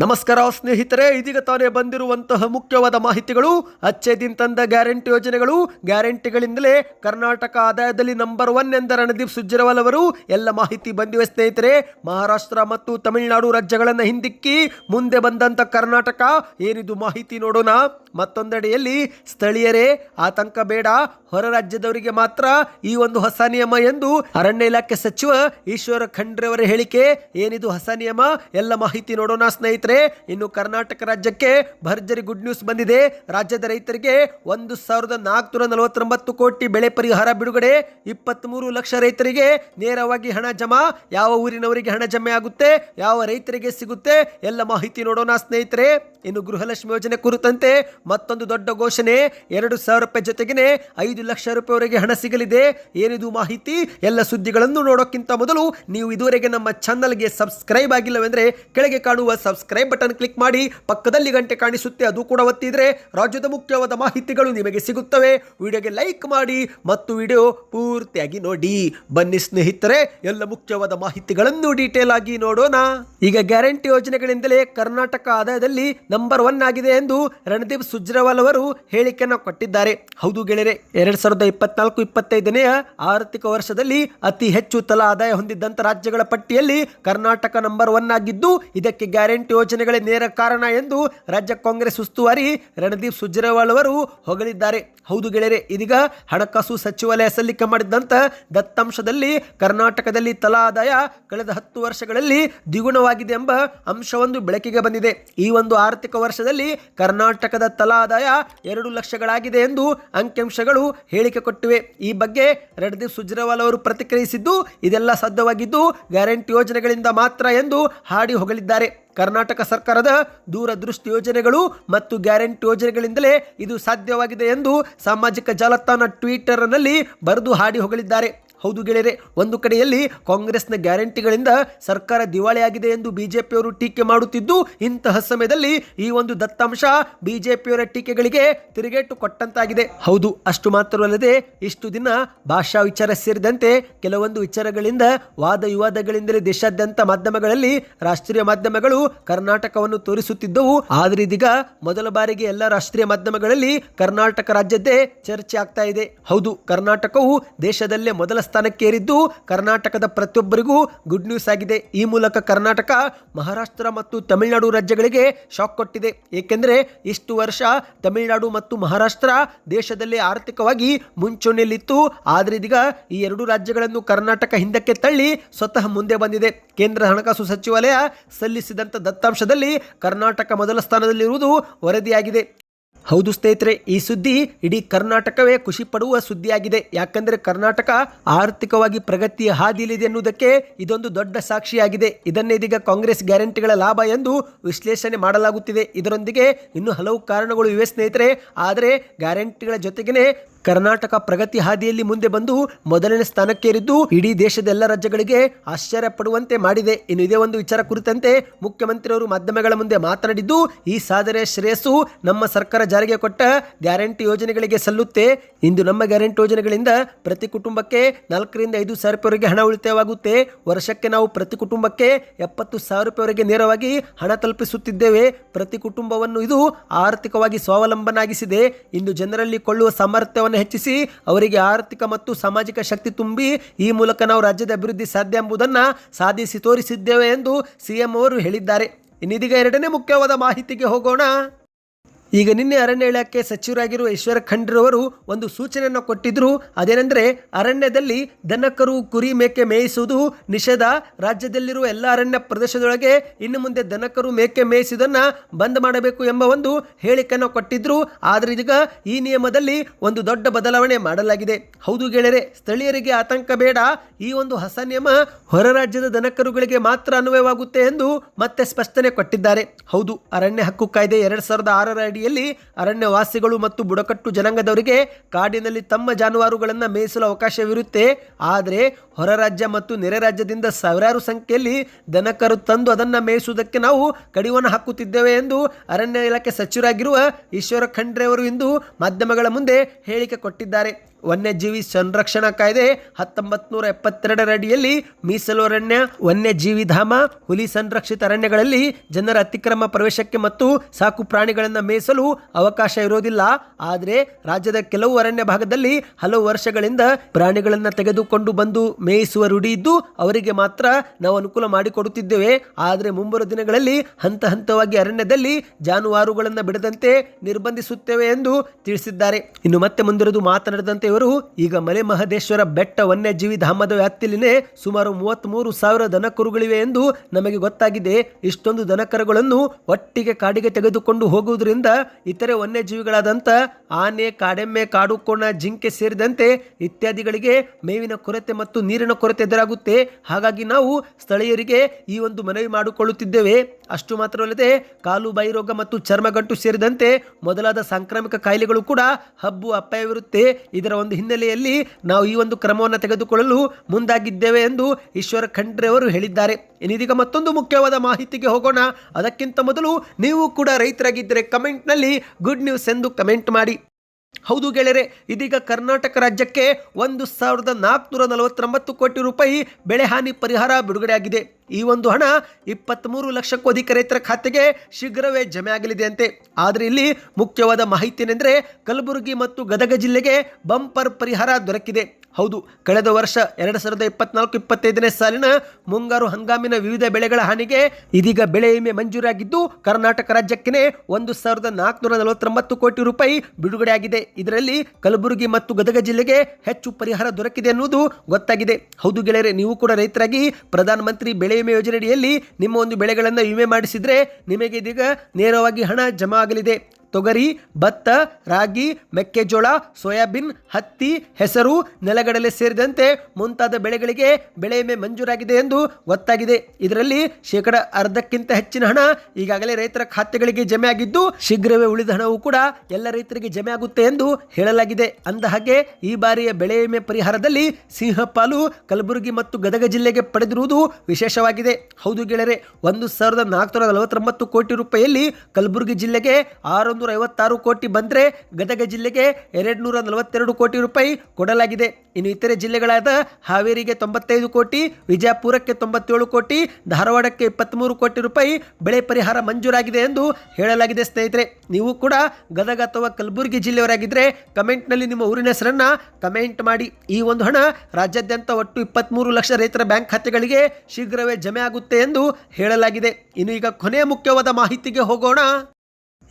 ನಮಸ್ಕಾರ ಸ್ನೇಹಿತರೆ, ಇದೀಗ ತಾನೇ ಬಂದಿರುವಂತಹ ಮುಖ್ಯವಾದ ಮಾಹಿತಿಗಳು, ಅಚ್ಚೆ ತಂದ ಗ್ಯಾರಂಟಿ ಯೋಜನೆಗಳು, ಗ್ಯಾರಂಟಿಗಳಿಂದಲೇ ಕರ್ನಾಟಕ ಆದಾಯದಲ್ಲಿ ನಂಬರ್ ಒನ್ ಎಂದ ರಣದೀಪ್ ಸುರ್ಜೇವಾಲ್ ಅವರು ಎಲ್ಲ ಮಾಹಿತಿ ಬಂದಿವೆ ಸ್ನೇಹಿತರೆ. ಮಹಾರಾಷ್ಟ್ರ ಮತ್ತು ತಮಿಳುನಾಡು ರಾಜ್ಯಗಳನ್ನು ಹಿಂದಿಕ್ಕಿ ಮುಂದೆ ಬಂದಂತ ಕರ್ನಾಟಕ, ಏನಿದು ಮಾಹಿತಿ ನೋಡೋಣ. ಮತ್ತೊಂದೆಡೆಯಲ್ಲಿ, ಸ್ಥಳೀಯರೇ, ಆತಂಕ ಬೇಡ, ಹೊರ ರಾಜ್ಯದವರಿಗೆ ಮಾತ್ರ ಈ ಒಂದು ಹೊಸ ನಿಯಮ ಎಂದು ಅರಣ್ಯ ಇಲಾಖೆ ಸಚಿವ ಈಶ್ವರ ಖಂಡ್ರೆ ಅವರ ಹೇಳಿಕೆ, ಏನಿದು ಹೊಸ ನಿಯಮ, ಎಲ್ಲ ಮಾಹಿತಿ ನೋಡೋಣ ಸ್ನೇಹಿತರೆ. ಇನ್ನು ಕರ್ನಾಟಕ ರಾಜ್ಯಕ್ಕೆ ಭರ್ಜರಿ ಗುಡ್ ನ್ಯೂಸ್ ಬಂದಿದೆ. ರಾಜ್ಯದ ರೈತರಿಗೆ ಒಂದು ಸಾವಿರದ ನಾಲ್ಕುನೂರ ನಲವತ್ತೊಂಬತ್ತು ಕೋಟಿ ಬೆಳೆ ಪರಿಹಾರ ಬಿಡುಗಡೆ ಇಪ್ಪತ್ತ್ಮೂರು ಲಕ್ಷ ರೈತರಿಗೆ ನೇರವಾಗಿ ಹಣ ಜಮಾ. ಯಾವ ಊರಿನವರಿಗೆ ಹಣ ಜಮೆ ಆಗುತ್ತೆ? ಯಾವ ರೈತರಿಗೆ ಸಿಗುತ್ತೆ? ಎಲ್ಲ ಮಾಹಿತಿ ನೋಡೋಣ ಸ್ನೇಹಿತರೆ. ಇನ್ನು ಗೃಹಲಕ್ಷ್ಮಿ ಯೋಜನೆ ಕುರಿತಂತೆ ಮತ್ತೊಂದು ದೊಡ್ಡ ಘೋಷಣೆ. ಎರಡು ಸಾವಿರ ರೂಪಾಯಿ ಜೊತೆಗೇನೆ ಐದು ಲಕ್ಷ ರೂಪಾಯಿವರೆಗೆ ಹಣ ಸಿಗಲಿದೆ. ಏನಿದು ಮಾಹಿತಿ? ಎಲ್ಲ ಸುದ್ದಿಗಳನ್ನು ನೋಡೋಕ್ಕಿಂತ ಮೊದಲು ನೀವು ಇದುವರೆಗೆ ನಮ್ಮ ಚಾನಲ್ಗೆ ಸಬ್ಸ್ಕ್ರೈಬ್ ಆಗಿಲ್ಲವೆಂದರೆ ಕೆಳಗೆ ಕಾಣುವ ಸಬ್ಸ್ಕ್ರೈಬ್ ಬಟನ್ ಕ್ಲಿಕ್ ಮಾಡಿ. ಪಕ್ಕದಲ್ಲಿ ಗಂಟೆ ಕಾಣಿಸುತ್ತೆ, ಅದು ಕೂಡ ಒತ್ತಿದರೆ ರಾಜ್ಯದ ಮುಖ್ಯವಾದ ಮಾಹಿತಿಗಳು ನಿಮಗೆ ಸಿಗುತ್ತವೆ. ವಿಡಿಯೋಗೆ ಲೈಕ್ ಮಾಡಿ ಮತ್ತು ವಿಡಿಯೋ ಪೂರ್ತಿಯಾಗಿ ನೋಡಿ. ಬನ್ನಿ ಸ್ನೇಹಿತರೆ, ಎಲ್ಲ ಮುಖ್ಯವಾದ ಮಾಹಿತಿಗಳನ್ನು ಡೀಟೇಲ್ ಆಗಿ ನೋಡೋಣ. ಈಗ ಗ್ಯಾರಂಟಿ ಯೋಜನೆಗಳಿಂದಲೇ ಕರ್ನಾಟಕ ಆದಾಯದಲ್ಲಿ ನಂಬರ್ ಒನ್ ಆಗಿದೆ ಎಂದು ರಣದೀಪ್ ಸುಜ್ರವಾಲ್ ಅವರು ಹೇಳಿಕೆಯನ್ನು ಕೊಟ್ಟಿದ್ದಾರೆ. ಹೌದು ಗೆಳೆಯರೆ, ಎರಡ್ ಸಾವಿರದ ಇಪ್ಪತ್ನಾಲ್ಕು ಇಪ್ಪತ್ತೈದನೆಯ ಆರ್ಥಿಕ ವರ್ಷದಲ್ಲಿ ಅತಿ ಹೆಚ್ಚು ತಲಾ ಆದಾಯ ಹೊಂದಿದ್ದಂಥ ರಾಜ್ಯಗಳ ಪಟ್ಟಿಯಲ್ಲಿ ಕರ್ನಾಟಕ ನಂಬರ್ ಒನ್ ಆಗಿದ್ದು, ಇದಕ್ಕೆ ಗ್ಯಾರಂಟಿ ಯೋಜನೆಗಳೇ ನೇರ ಕಾರಣ ಎಂದು ರಾಜ್ಯ ಕಾಂಗ್ರೆಸ್ ಉಸ್ತುವಾರಿ ರಣದೀಪ್ ಸುಜ್ರವಾಲ್ ಅವರು ಹೊಗಳಿದ್ದಾರೆ. ಹೌದು ಗೆಳೆಯರೆ, ಇದೀಗ ಹಣಕಾಸು ಸಚಿವಾಲಯ ಸಲ್ಲಿಕೆ ಮಾಡಿದಂತ ದತ್ತಾಂಶದಲ್ಲಿ ಕರ್ನಾಟಕದಲ್ಲಿ ತಲಾ ಆದಾಯ ಕಳೆದ ಹತ್ತು ವರ್ಷಗಳಲ್ಲಿ ದ್ವಿಗುಣವಾಗಿದೆ ಎಂಬ ಅಂಶವೊಂದು ಬೆಳಕಿಗೆ ಬಂದಿದೆ. ಈ ಒಂದು ಆರ್ಥಿಕ ವರ್ಷದಲ್ಲಿ ಕರ್ನಾಟಕದ ತಲಾ ಆದಾಯ ಎರಡು ಲಕ್ಷಗಳಾಗಿದೆ ಎಂದು ಅಂಕಿಅಂಶಗಳು ಹೇಳಿಕೆ ಕೊಟ್ಟಿವೆ. ಈ ಬಗ್ಗೆ ರಣದೀಪ್ ಸುರ್ಜೇವಾಲ್ ಅವರು ಪ್ರತಿಕ್ರಿಯಿಸಿದ್ದು, ಇದೆಲ್ಲ ಸಾಧ್ಯವಾಗಿದ್ದು ಗ್ಯಾರಂಟಿ ಯೋಜನೆಗಳಿಂದ ಮಾತ್ರ ಎಂದು ಹಾಡಿ ಹೊಗಳಿದ್ದಾರೆ. ಕರ್ನಾಟಕ ಸರ್ಕಾರದ ದೂರದೃಷ್ಟಿ ಯೋಜನೆಗಳು ಮತ್ತು ಗ್ಯಾರಂಟಿ ಯೋಜನೆಗಳಿಂದಲೇ ಇದು ಸಾಧ್ಯವಾಗಿದೆ ಎಂದು ಸಾಮಾಜಿಕ ಜಾಲತಾಣ ಟ್ವಿಟರ್ನಲ್ಲಿ ಬರೆದು ಹಾಡಿ ಹೊಗಳಿದ್ದಾರೆ. ಹೌದು ಗೆಳೆಯರೆ, ಒಂದು ಕಡೆಯಲ್ಲಿ ಕಾಂಗ್ರೆಸ್ನ ಗ್ಯಾರಂಟಿಗಳಿಂದ ಸರ್ಕಾರ ದಿವಾಳಿಯಾಗಿದೆ ಎಂದು ಬಿಜೆಪಿಯವರು ಟೀಕೆ ಮಾಡುತ್ತಿದ್ದು, ಇಂತಹ ಸಮಯದಲ್ಲಿ ಈ ಒಂದು ದತ್ತಾಂಶ ಬಿಜೆಪಿಯವರ ಟೀಕೆಗಳಿಗೆ ತಿರುಗೇಟು ಕೊಟ್ಟಂತಾಗಿದೆ. ಹೌದು, ಅಷ್ಟು ಮಾತ್ರವಲ್ಲದೆ ಇಷ್ಟು ದಿನ ಭಾಷಾ ವಿಚಾರ ಸೇರಿದಂತೆ ಕೆಲವೊಂದು ವಿಚಾರಗಳಿಂದ, ವಾದ ವಿವಾದಗಳಿಂದಲೇ ದೇಶಾದ್ಯಂತ ಮಾಧ್ಯಮಗಳಲ್ಲಿ ರಾಷ್ಟ್ರೀಯ ಮಾಧ್ಯಮಗಳು ಕರ್ನಾಟಕವನ್ನು ತೋರಿಸುತ್ತಿದ್ದವು. ಆದರೆ ಇದೀಗ ಮೊದಲ ಬಾರಿಗೆ ಎಲ್ಲ ರಾಷ್ಟ್ರೀಯ ಮಾಧ್ಯಮಗಳಲ್ಲಿ ಕರ್ನಾಟಕ ರಾಜ್ಯದ್ದೇ ಚರ್ಚೆ ಆಗ್ತಾ ಇದೆ. ಹೌದು, ಕರ್ನಾಟಕವು ದೇಶದಲ್ಲೇ ಮೊದಲ ಸ್ಥಾನಕ್ಕೇರಿದ್ದು ಕರ್ನಾಟಕದ ಪ್ರತಿಯೊಬ್ಬರಿಗೂ ಗುಡ್ ನ್ಯೂಸ್ ಆಗಿದೆ. ಈ ಮೂಲಕ ಕರ್ನಾಟಕ, ಮಹಾರಾಷ್ಟ್ರ ಮತ್ತು ತಮಿಳುನಾಡು ರಾಜ್ಯಗಳಿಗೆ ಶಾಕ್ ಕೊಟ್ಟಿದೆ. ಏಕೆಂದರೆ ಇಷ್ಟು ವರ್ಷ ತಮಿಳುನಾಡು ಮತ್ತು ಮಹಾರಾಷ್ಟ್ರ ದೇಶದಲ್ಲಿ ಆರ್ಥಿಕವಾಗಿ ಮುಂಚೂಣಿಯಲ್ಲಿತ್ತು. ಆದರೆ ಇದೀಗ ಈ ಎರಡು ರಾಜ್ಯಗಳನ್ನು ಕರ್ನಾಟಕ ಹಿಂದಕ್ಕೆ ತಳ್ಳಿ ಸ್ವತಃ ಮುಂದೆ ಬಂದಿದೆ. ಕೇಂದ್ರ ಹಣಕಾಸು ಸಚಿವಾಲಯ ಸಲ್ಲಿಸಿದಂಥ ದತ್ತಾಂಶದಲ್ಲಿ ಕರ್ನಾಟಕ ಮೊದಲ ಸ್ಥಾನದಲ್ಲಿರುವುದು ವರದಿಯಾಗಿದೆ. ಹೌದು ಸ್ನೇಹಿತರೆ, ಈ ಸುದ್ದಿ ಇಡೀ ಕರ್ನಾಟಕವೇ ಖುಷಿ ಪಡುವ ಸುದ್ದಿಯಾಗಿದೆ. ಯಾಕಂದರೆ ಕರ್ನಾಟಕ ಆರ್ಥಿಕವಾಗಿ ಪ್ರಗತಿಯ ಹಾದಿಯಲ್ಲಿದೆ ಎನ್ನುವುದಕ್ಕೆ ಇದೊಂದು ದೊಡ್ಡ ಸಾಕ್ಷಿಯಾಗಿದೆ. ಇದನ್ನೇ ಇದೀಗ ಕಾಂಗ್ರೆಸ್ ಗ್ಯಾರಂಟಿಗಳ ಲಾಭ ಎಂದು ವಿಶ್ಲೇಷಣೆ ಮಾಡಲಾಗುತ್ತಿದೆ. ಇದರೊಂದಿಗೆ ಇನ್ನೂ ಹಲವು ಕಾರಣಗಳು ಇವೆ ಸ್ನೇಹಿತರೆ. ಆದರೆ ಗ್ಯಾರಂಟಿಗಳ ಜೊತೆಗೇನೆ ಕರ್ನಾಟಕ ಪ್ರಗತಿ ಹಾದಿಯಲ್ಲಿ ಮುಂದೆ ಬಂದು ಮೊದಲನೇ ಸ್ಥಾನಕ್ಕೇರಿದ್ದು ಇಡೀ ದೇಶದ ಎಲ್ಲ ರಾಜ್ಯಗಳಿಗೆ ಆಶ್ಚರ್ಯ ಪಡುವಂತೆ ಮಾಡಿದೆ. ಇನ್ನು ಇದೇ ಒಂದು ವಿಚಾರ ಕುರಿತಂತೆ ಮುಖ್ಯಮಂತ್ರಿಯವರು ಮಾಧ್ಯಮಗಳ ಮುಂದೆ ಮಾತನಾಡಿದ್ದು, ಈ ಸಾಧನೆಯ ಶ್ರೇಯಸ್ಸು ನಮ್ಮ ಸರ್ಕಾರ ಜಾರಿಗೆ ಕೊಟ್ಟ ಗ್ಯಾರಂಟಿ ಯೋಜನೆಗಳಿಗೆ ಸಲ್ಲುತ್ತೆ. ಇಂದು ನಮ್ಮ ಗ್ಯಾರಂಟಿ ಯೋಜನೆಗಳಿಂದ ಪ್ರತಿ ಕುಟುಂಬಕ್ಕೆ ನಾಲ್ಕರಿಂದ ಐದು ಸಾವಿರ ರೂಪಾಯಿವರೆಗೆ ಹಣ ಉಳಿತಾಯವಾಗುತ್ತೆ. ವರ್ಷಕ್ಕೆ ನಾವು ಪ್ರತಿ ಕುಟುಂಬಕ್ಕೆ ಎಪ್ಪತ್ತು ಸಾವಿರ ರೂಪಾಯಿವರೆಗೆ ನೇರವಾಗಿ ಹಣ ತಲುಪಿಸುತ್ತಿದ್ದೇವೆ. ಪ್ರತಿ ಕುಟುಂಬವನ್ನು ಇದು ಆರ್ಥಿಕವಾಗಿ ಸ್ವಾವಲಂಬನಾಗಿಸಿದೆ. ಇಂದು ಜನರಲ್ಲಿ ಕೊಳ್ಳುವ ಸಾಮರ್ಥ್ಯವನ್ನು ಹೆಚ್ಚಿಸಿ ಅವರಿಗೆ ಆರ್ಥಿಕ ಮತ್ತು ಸಾಮಾಜಿಕ ಶಕ್ತಿ ತುಂಬಿ ಈ ಮೂಲಕ ನಾವು ರಾಜ್ಯದ ಅಭಿವೃದ್ಧಿ ಸಾಧ್ಯ ಎಂಬುದನ್ನು ಸಾಧಿಸಿ ತೋರಿಸಿದ್ದೇವೆ ಎಂದು ಸಿಎಂ ಅವರು ಹೇಳಿದ್ದಾರೆ. ಇನ್ನಿದೀಗ ಎರಡನೇ ಮುಖ್ಯವಾದ ಮಾಹಿತಿಗೆ ಹೋಗೋಣ. ಈಗ ನಿನ್ನೆ ಅರಣ್ಯ ಇಲಾಖೆ ಸಚಿವರಾಗಿರುವ ಈಶ್ವರ ಖಂಡ್ರವರು ಒಂದು ಸೂಚನೆಯನ್ನು ಕೊಟ್ಟಿದ್ರು. ಅದೇನೆಂದರೆ, ಅರಣ್ಯದಲ್ಲಿ ದನಕರು, ಕುರಿ ಮೇಕೆ ಮೇಯಿಸುವುದು ನಿಷೇಧ. ರಾಜ್ಯದಲ್ಲಿರುವ ಎಲ್ಲ ಅರಣ್ಯ ಪ್ರದೇಶದೊಳಗೆ ಇನ್ನು ಮುಂದೆ ದನಕರು, ಮೇಕೆ ಮೇಯಿಸುವುದನ್ನು ಬಂದ್ ಮಾಡಬೇಕು ಎಂಬ ಒಂದು ಹೇಳಿಕೆಯನ್ನು ಕೊಟ್ಟಿದ್ರು. ಆದರೆ ಈಗ ಈ ನಿಯಮದಲ್ಲಿ ಒಂದು ದೊಡ್ಡ ಬದಲಾವಣೆ ಮಾಡಲಾಗಿದೆ. ಹೌದು ಗೆಳೆಯರೆ, ಸ್ಥಳೀಯರಿಗೆ ಆತಂಕ ಬೇಡ. ಈ ಒಂದು ಹೊಸ ನಿಯಮ ಹೊರ ರಾಜ್ಯದ ದನಕರುಗಳಿಗೆ ಮಾತ್ರ ಅನ್ವಯವಾಗುತ್ತೆ ಎಂದು ಮತ್ತೆ ಸ್ಪಷ್ಟನೆ ಕೊಟ್ಟಿದ್ದಾರೆ. ಹೌದು, ಅರಣ್ಯ ಹಕ್ಕು ಕಾಯ್ದೆ ಎರಡು ಸಾವಿರದ ಆರರ ಅಡಿಯಲ್ಲಿ ಅರಣ್ಯವಾಸಿಗಳು ಮತ್ತು ಬುಡಕಟ್ಟು ಜನಾಂಗದವರಿಗೆ ಕಾಡಿನಲ್ಲಿ ತಮ್ಮ ಜಾನುವಾರುಗಳನ್ನು ಮೇಯಿಸಲು ಅವಕಾಶವಿರುತ್ತೆ. ಆದರೆ ಹೊರ ರಾಜ್ಯ ಮತ್ತು ನೆರೆ ರಾಜ್ಯದಿಂದ ಸಾವಿರಾರು ಸಂಖ್ಯೆಯಲ್ಲಿ ದನಕರು ತಂದು ಅದನ್ನು ಮೇಯಿಸುವುದಕ್ಕೆ ನಾವು ಕಡಿವಾಣ ಹಾಕುತ್ತಿದ್ದೇವೆ ಎಂದು ಅರಣ್ಯ ಇಲಾಖೆ ಸಚಿವರಾಗಿರುವ ಈಶ್ವರ ಖಂಡ್ರೆ ಅವರು ಇಂದು ಮಾಧ್ಯಮಗಳ ಮುಂದೆ ಹೇಳಿಕೆ ಕೊಟ್ಟಿದ್ದಾರೆ. ವನ್ಯಜೀವಿ ಸಂರಕ್ಷಣಾ ಕಾಯ್ದೆ ಹತ್ತೊಂಬತ್ ನೂರ ಎಪ್ಪತ್ತೆರಡರ ಅಡಿಯಲ್ಲಿ ಮೀಸಲು ಅರಣ್ಯ, ವನ್ಯಜೀವಿ ಧಾಮ, ಹುಲಿ ಸಂರಕ್ಷಿತ ಅರಣ್ಯಗಳಲ್ಲಿ ಜನರ ಅತಿಕ್ರಮ ಪ್ರವೇಶಕ್ಕೆ ಮತ್ತು ಸಾಕು ಪ್ರಾಣಿಗಳನ್ನು ಮೇಯಿಸಲು ಅವಕಾಶ ಇರೋದಿಲ್ಲ. ಆದರೆ ರಾಜ್ಯದ ಕೆಲವು ಅರಣ್ಯ ಭಾಗದಲ್ಲಿ ಹಲವು ವರ್ಷಗಳಿಂದ ಪ್ರಾಣಿಗಳನ್ನು ತೆಗೆದುಕೊಂಡು ಬಂದು ಮೇಯಿಸುವ ರೂಢಿ ಇದ್ದು, ಅವರಿಗೆ ಮಾತ್ರ ನಾವು ಅನುಕೂಲ ಮಾಡಿಕೊಡುತ್ತಿದ್ದೇವೆ. ಆದರೆ ಮುಂಬರುವ ದಿನಗಳಲ್ಲಿ ಹಂತ ಹಂತವಾಗಿ ಅರಣ್ಯದಲ್ಲಿ ಜಾನುವಾರುಗಳನ್ನು ಬಿಡದಂತೆ ನಿರ್ಬಂಧಿಸುತ್ತೇವೆ ಎಂದು ತಿಳಿಸಿದ್ದಾರೆ. ಇನ್ನು ಮತ್ತೆ ಮುಂದಿರುವುದು ಮಾತನಾಡಿದಂತೆ ಇವರು ಈಗ ಮಲೆ ಮಹದೇಶ್ವರ ಬೆಟ್ಟ ವನ್ಯಜೀವಿ ಧಾಮದ ವ್ಯಾಪ್ತಿಯಲ್ಲಿನೇ ಸುಮಾರು ಮೂವತ್ತ್ಮೂರು ಸಾವಿರ ದನಕರುಗಳಿವೆ ಎಂದು ನಮಗೆ ಗೊತ್ತಾಗಿದೆ. ಇಷ್ಟೊಂದು ದನಕರುಗಳನ್ನು ಒಟ್ಟಿಗೆ ಕಾಡಿಗೆ ತೆಗೆದುಕೊಂಡು ಹೋಗುವುದರಿಂದ ಇತರೆ ವನ್ಯಜೀವಿಗಳಾದಂಥ ಆನೆ, ಕಾಡೆಮ್ಮೆ, ಕಾಡುಕೋಣ, ಜಿಂಕೆ ಸೇರಿದಂತೆ ಇತ್ಯಾದಿಗಳಿಗೆ ಮೇವಿನ ಕೊರತೆ ಮತ್ತು ನೀರಿನ ಕೊರತೆ ಎದುರಾಗುತ್ತೆ. ಹಾಗಾಗಿ ನಾವು ಸ್ಥಳೀಯರಿಗೆ ಈ ಒಂದು ಮನವಿ ಮಾಡಿಕೊಳ್ಳುತ್ತಿದ್ದೇವೆ. ಅಷ್ಟು ಮಾತ್ರವಲ್ಲದೆ ಕಾಲು, ಬಾಯಿ ರೋಗ ಮತ್ತು ಚರ್ಮಗಂಟು ಸೇರಿದಂತೆ ಮೊದಲಾದ ಸಾಂಕ್ರಾಮಿಕ ಕಾಯಿಲೆಗಳು ಕೂಡ ಹಬ್ಬು ಅಪಾಯವಿರುತ್ತೆ. ಇದರ ಒಂದು ಹಿನ್ನೆಲೆಯಲ್ಲಿ ನಾವು ಈ ಒಂದು ಕ್ರಮವನ್ನು ತೆಗೆದುಕೊಳ್ಳಲು ಮುಂದಾಗಿದ್ದೇವೆ ಎಂದು ಈಶ್ವರ ಖಂಡ್ರೆ ಅವರು ಹೇಳಿದ್ದಾರೆ. ಇನ್ನೀಗ ಮತ್ತೊಂದು ಮುಖ್ಯವಾದ ಮಾಹಿತಿಗೆ ಹೋಗೋಣ. ಅದಕ್ಕಿಂತ ಮೊದಲು ನೀವು ಕೂಡ ರೈತರಾಗಿದ್ದರೆ ಕಮೆಂಟ್ನಲ್ಲಿ ಗುಡ್ ನ್ಯೂಸ್ ಎಂದು ಕಮೆಂಟ್ ಮಾಡಿ. ಹೌದು ಗೆಳೆಯರೆ, ಇದೀಗ ಕರ್ನಾಟಕ ರಾಜ್ಯಕ್ಕೆ ಒಂದು ಸಾವಿರದ ನಾಲ್ಕುನೂರ ನಲವತ್ತೊಂಬತ್ತು ಕೋಟಿ ರೂಪಾಯಿ ಬೆಳೆ ಹಾನಿ ಪರಿಹಾರ ಬಿಡುಗಡೆಯಾಗಿದೆ. ಈ ಒಂದು ಹಣ ಇಪ್ಪತ್ತ್ಮೂರು ಲಕ್ಷಕ್ಕೂ ಅಧಿಕ ರೈತರ ಖಾತೆಗೆ ಶೀಘ್ರವೇ ಜಮೆ ಆಗಲಿದೆ ಅಂತೆ ಆದರೆ ಇಲ್ಲಿ ಮುಖ್ಯವಾದ ಮಾಹಿತಿ ಏನೆಂದರೆ ಕಲಬುರಗಿ ಮತ್ತು ಗದಗ ಜಿಲ್ಲೆಗೆ ಬಂಪರ್ ಪರಿಹಾರ ದೊರಕಿದೆ. ಹೌದು, ಕಳೆದ ವರ್ಷ ಎರಡು ಸಾವಿರದ ಇಪ್ಪತ್ನಾಲ್ಕು ಇಪ್ಪತ್ತೈದನೇ ಸಾಲಿನ ಮುಂಗಾರು ಹಂಗಾಮಿನ ವಿವಿಧ ಬೆಳೆಗಳ ಹಾನಿಗೆ ಇದೀಗ ಬೆಳೆ ವಿಮೆ ಮಂಜೂರಾಗಿದ್ದು ಕರ್ನಾಟಕ ರಾಜ್ಯಕ್ಕೆ ಒಂದು ಸಾವಿರದ ನಾಲ್ಕುನೂರ ನಲವತ್ತೊಂಬತ್ತು ಕೋಟಿ ರೂಪಾಯಿ ಬಿಡುಗಡೆಯಾಗಿದೆ. ಇದರಲ್ಲಿ ಕಲಬುರಗಿ ಮತ್ತು ಗದಗ ಜಿಲ್ಲೆಗೆ ಹೆಚ್ಚು ಪರಿಹಾರ ದೊರಕಿದೆ ಎನ್ನುವುದು ಗೊತ್ತಾಗಿದೆ. ಹೌದು ಗೆಳೆಯರೆ, ನೀವು ಕೂಡ ರೈತರಾಗಿ ಪ್ರಧಾನಮಂತ್ರಿ ಬೆಳೆ ವಿಮೆ ಯೋಜನೆಯಡಿಯಲ್ಲಿ ನಿಮ್ಮ ಒಂದು ಬೆಳೆಗಳನ್ನು ವಿಮೆ ಮಾಡಿಸಿದರೆ ನಿಮಗೆ ಇದೀಗ ನೇರವಾಗಿ ಹಣ ಜಮಾ ಆಗಲಿದೆ. ತೊಗರಿ, ಭತ್ತ, ರಾಗಿ, ಮೆಕ್ಕೆಜೋಳ, ಸೋಯಾಬೀನ್, ಹತ್ತಿ, ಹೆಸರು ನೆಲಗಡಲೆ ಸೇರಿದಂತೆ ಮುಂತಾದ ಬೆಳೆಗಳಿಗೆ ಬೆಳೆ ವಿಮೆ ಮಂಜೂರಾಗಿದೆ ಎಂದು ಗೊತ್ತಾಗಿದೆ ಇದರಲ್ಲಿ ಶೇಕಡ ಅರ್ಧಕ್ಕಿಂತ ಹೆಚ್ಚಿನ ಹಣ ಈಗಾಗಲೇ ರೈತರ ಖಾತೆಗಳಿಗೆ ಜಮೆ ಆಗಿದ್ದು, ಶೀಘ್ರವೇ ಉಳಿದ ಹಣವು ಕೂಡ ಎಲ್ಲ ರೈತರಿಗೆ ಜಮೆ ಆಗುತ್ತೆ ಎಂದು ಹೇಳಲಾಗಿದೆ. ಅಂದ ಹಾಗೆ, ಈ ಬಾರಿಯ ಬೆಳೆ ವಿಮೆ ಪರಿಹಾರದಲ್ಲಿ ಸಿಂಹಪಾಲು, ಕಲಬುರಗಿ ಮತ್ತು ಗದಗ ಜಿಲ್ಲೆಗೆ ಪಡೆದಿರುವುದು ವಿಶೇಷವಾಗಿದೆ. ಹೌದು ಗೆಳೆಯರೆ, ಒಂದು ಸಾವಿರದ ನಾಲ್ಕುನೂರ ನಲವತ್ತೊಂಬತ್ತು ಕೋಟಿ ರೂಪಾಯಿಯಲ್ಲಿ ಕಲಬುರಗಿ ಜಿಲ್ಲೆಗೆ ಆರೊಂದು ನೂರ ಐವತ್ತಾರು ಕೋಟಿ ಬಂದರೆ ಗದಗ ಜಿಲ್ಲೆಗೆ ಎರಡು ನೂರ ನಲವತ್ತೆರಡು ಕೋಟಿ ರೂಪಾಯಿ ಕೊಡಲಾಗಿದೆ. ಇನ್ನು ಇತರೆ ಜಿಲ್ಲೆಗಳಾದ ಹಾವೇರಿಗೆ ತೊಂಬತ್ತೈದು ಕೋಟಿ ವಿಜಯಪುರಕ್ಕೆ ತೊಂಬತ್ತೇಳು ಕೋಟಿ, ಧಾರವಾಡಕ್ಕೆ ಇಪ್ಪತ್ತ್ಮೂರು ಕೋಟಿ ರೂಪಾಯಿ ಬೆಳೆ ಪರಿಹಾರ ಮಂಜೂರಾಗಿದೆ ಎಂದು ಹೇಳಲಾಗಿದೆ ಸ್ನೇಹಿತರೆ. ನೀವು ಕೂಡ ಗದಗ ಅಥವಾ ಕಲಬುರಗಿ ಜಿಲ್ಲೆಯವರಾಗಿದ್ದರೆ ಕಮೆಂಟ್ನಲ್ಲಿ ನಿಮ್ಮ ಊರಿನ ಹೆಸರನ್ನು ಕಮೆಂಟ್ ಮಾಡಿ. ಈ ಒಂದು ಹಣ ರಾಜ್ಯಾದ್ಯಂತ ಒಟ್ಟು ಇಪ್ಪತ್ತ್ಮೂರು ಲಕ್ಷ ರೈತರ ಬ್ಯಾಂಕ್ ಖಾತೆಗಳಿಗೆ ಶೀಘ್ರವೇ ಜಮೆ ಆಗುತ್ತೆ ಎಂದು ಹೇಳಲಾಗಿದೆ. ಇನ್ನು ಈಗ ಕೊನೆಯ ಮುಖ್ಯವಾದ ಮಾಹಿತಿಗೆ ಹೋಗೋಣ.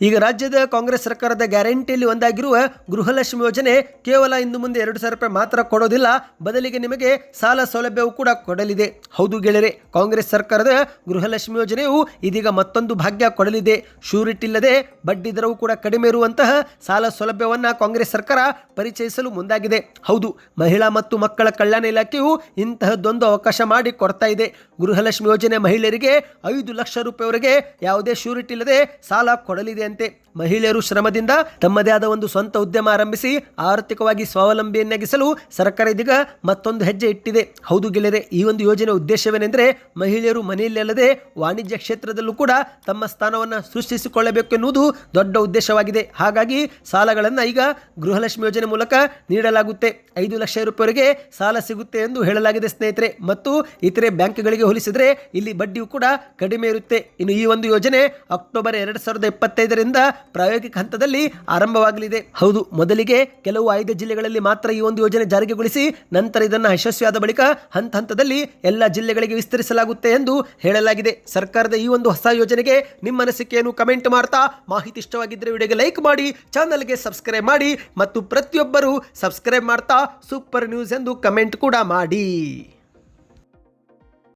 ಈಗ ರಾಜ್ಯದ ಕಾಂಗ್ರೆಸ್ ಸರ್ಕಾರದ ಗ್ಯಾರಂಟಿಯಲ್ಲಿ ಒಂದಾಗಿರುವ ಗೃಹಲಕ್ಷ್ಮಿ ಯೋಜನೆ ಕೇವಲ ಇನ್ನು ಮುಂದೆ ಎರಡು ಸಾವಿರ ರೂಪಾಯಿ ಮಾತ್ರ ಕೊಡೋದಿಲ್ಲ. ಬದಲಿಗೆ ನಿಮಗೆ ಸಾಲ ಸೌಲಭ್ಯವೂ ಕೂಡ ಕೊಡಲಿದೆ. ಹೌದು ಗೆಳೆಯರೆ, ಕಾಂಗ್ರೆಸ್ ಸರ್ಕಾರದ ಗೃಹಲಕ್ಷ್ಮಿ ಯೋಜನೆಯು ಇದೀಗ ಮತ್ತೊಂದು ಭಾಗ್ಯ ಕೊಡಲಿದೆ. ಶ್ಯೂರಿಟಿ ಇಲ್ಲದೆ ಬಡ್ಡಿ ದರವು ಕೂಡ ಕಡಿಮೆ ಇರುವಂತಹ ಸಾಲ ಸೌಲಭ್ಯವನ್ನು ಕಾಂಗ್ರೆಸ್ ಸರ್ಕಾರ ಪರಿಚಯಿಸಲು ಮುಂದಾಗಿದೆ. ಹೌದು, ಮಹಿಳಾ ಮತ್ತು ಮಕ್ಕಳ ಕಲ್ಯಾಣ ಇಲಾಖೆಯು ಇಂತಹದ್ದೊಂದು ಅವಕಾಶ ಮಾಡಿ ಕೊಡ್ತಾ ಇದೆ. ಗೃಹಲಕ್ಷ್ಮಿ ಯೋಜನೆ ಮಹಿಳೆಯರಿಗೆ ಐದು ಲಕ್ಷ ರೂಪಾಯಿವರೆಗೆ ಯಾವುದೇ ಶ್ಯೂರಿಟಿ ಇಲ್ಲದೆ ಸಾಲ ಕೊಡಲಿದೆ ಅಂತೆ ಮಹಿಳೆಯರು ಶ್ರಮದಿಂದ ತಮ್ಮದೇ ಆದ ಒಂದು ಸ್ವಂತ ಉದ್ಯಮ ಆರಂಭಿಸಿ ಆರ್ಥಿಕವಾಗಿ ಸ್ವಾವಲಂಬಿಯನ್ನಾಗಿಸಲು ಸರ್ಕಾರ ಇದೀಗ ಮತ್ತೊಂದು ಹೆಜ್ಜೆ ಇಟ್ಟಿದೆ. ಹೌದು ಗೆಳೆಯರೆ, ಈ ಒಂದು ಯೋಜನೆ ಉದ್ದೇಶವೇನೆಂದರೆ ಮಹಿಳೆಯರು ಮನೆಯಲ್ಲದೆ ವಾಣಿಜ್ಯ ಕ್ಷೇತ್ರದಲ್ಲೂ ಕೂಡ ತಮ್ಮ ಸ್ಥಾನವನ್ನು ಸೃಷ್ಟಿಸಿಕೊಳ್ಳಬೇಕು ಎನ್ನುವುದು ದೊಡ್ಡ ಉದ್ದೇಶವಾಗಿದೆ. ಹಾಗಾಗಿ ಸಾಲಗಳನ್ನು ಈಗ ಗೃಹಲಕ್ಷ್ಮಿ ಯೋಜನೆ ಮೂಲಕ ನೀಡಲಾಗುತ್ತೆ. ಐದು ಲಕ್ಷ ರೂಪಾಯಿವರೆಗೆ ಸಾಲ ಸಿಗುತ್ತೆ ಎಂದು ಹೇಳಲಾಗಿದೆ ಸ್ನೇಹಿತರೆ. ಮತ್ತು ಇತರೆ ಬ್ಯಾಂಕ್ಗಳಿಗೆ ಹೋಲಿಸಿದರೆ ಇಲ್ಲಿ ಬಡ್ಡಿಯು ಕೂಡ ಕಡಿಮೆ ಇರುತ್ತೆ. ಇನ್ನು ಈ ಒಂದು ಯೋಜನೆ ಅಕ್ಟೋಬರ್ ಎರಡು ಸಾವಿರದ ಇಪ್ಪತ್ತೈದರಿಂದ ಪ್ರಾಯೋಗಿಕ ಹಂತದಲ್ಲಿ ಆರಂಭವಾಗಲಿದೆ. ಹೌದು, ಮೊದಲಿಗೆ ಕೆಲವು ಆಯ್ದ ಜಿಲ್ಲೆಗಳಲ್ಲಿ ಮಾತ್ರ ಈ ಒಂದು ಯೋಜನೆ ಜಾರಿಗೆಗೊಳಿಸಿ ನಂತರ ಇದನ್ನು ಯಶಸ್ವಿಯಾದ ಬಳಿಕ ಹಂತ ಹಂತದಲ್ಲಿ ಎಲ್ಲ ಜಿಲ್ಲೆಗಳಿಗೆ ವಿಸ್ತರಿಸಲಾಗುತ್ತೆ ಎಂದು ಹೇಳಲಾಗಿದೆ. ಸರ್ಕಾರದ ಈ ಒಂದು ಹೊಸ ಯೋಜನೆಗೆ ನಿಮ್ಮ ಅನಿಸಿಕೆಯನ್ನು ಕಮೆಂಟ್ ಮಾಡ್ತಾ, ಮಾಹಿತಿ ಇಷ್ಟವಾಗಿದ್ದರೆ ವಿಡಿಯೋಗೆ ಲೈಕ್ ಮಾಡಿ, ಚಾನಲ್ಗೆ ಸಬ್ಸ್ಕ್ರೈಬ್ ಮಾಡಿ ಮತ್ತು ಪ್ರತಿಯೊಬ್ಬರು ಸಬ್ಸ್ಕ್ರೈಬ್ ಮಾಡ್ತಾ, ಸೂಪರ್ ನ್ಯೂಸ್ ಎಂದು ಕಮೆಂಟ್ ಕೂಡ ಮಾಡಿ.